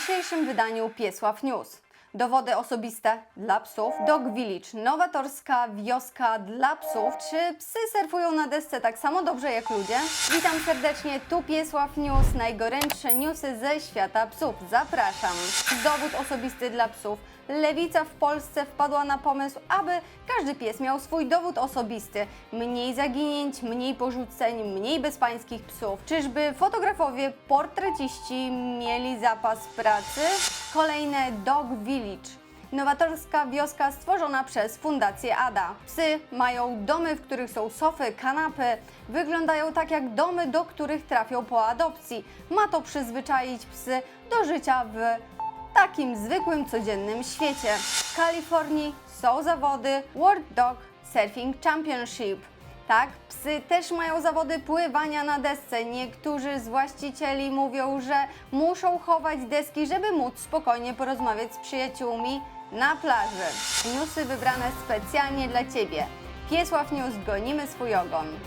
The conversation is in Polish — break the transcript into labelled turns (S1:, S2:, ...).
S1: dzisiejszym wydaniu Piesław News. Dowody osobiste dla psów, Dog Village, nowatorska wioska dla psów. Czy psy surfują na desce tak samo dobrze jak ludzie? Witam serdecznie, tu Piesław News, najgorętsze newsy ze świata psów. Zapraszam. Dowód osobisty dla psów. Lewica w Polsce wpadła na pomysł, aby każdy pies miał swój dowód osobisty. Mniej zaginięć, mniej porzuceń, mniej bezpańskich psów. Czyżby fotografowie, portreciści mieli zapas pracy? Kolejne Dog Village. Nowatorska wioska stworzona przez Fundację ADA. Psy mają domy, w których są sofy, kanapy. Wyglądają tak jak domy, do których trafią po adopcji. Ma to przyzwyczaić psy do życia w takim zwykłym, codziennym świecie. W Kalifornii są zawody World Dog Surfing Championship. Tak, psy też mają zawody pływania na desce. Niektórzy z właścicieli mówią, że muszą chować deski, żeby móc spokojnie porozmawiać z przyjaciółmi na plaży. Newsy wybrane specjalnie dla Ciebie. Piesław News gonimy swój ogon.